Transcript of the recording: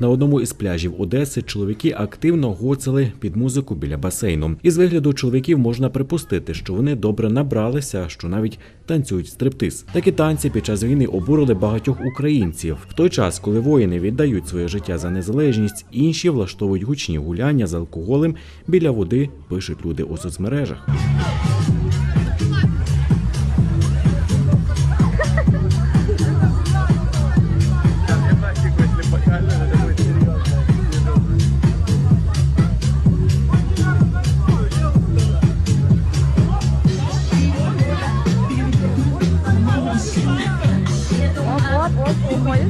на одному із пляжів Одеси чоловіки активно гоцали під музику біля басейну. Із вигляду чоловіків можна припустити, що вони добре набралися, що навіть танцюють стриптиз. Такі танці під час війни обурили багатьох українців. В той час, коли воїни віддають своє життя за незалежність, інші влаштовують гучні гуляння з алкоголем біля води, пишуть люди у соцмережах. Hop hop hop hop.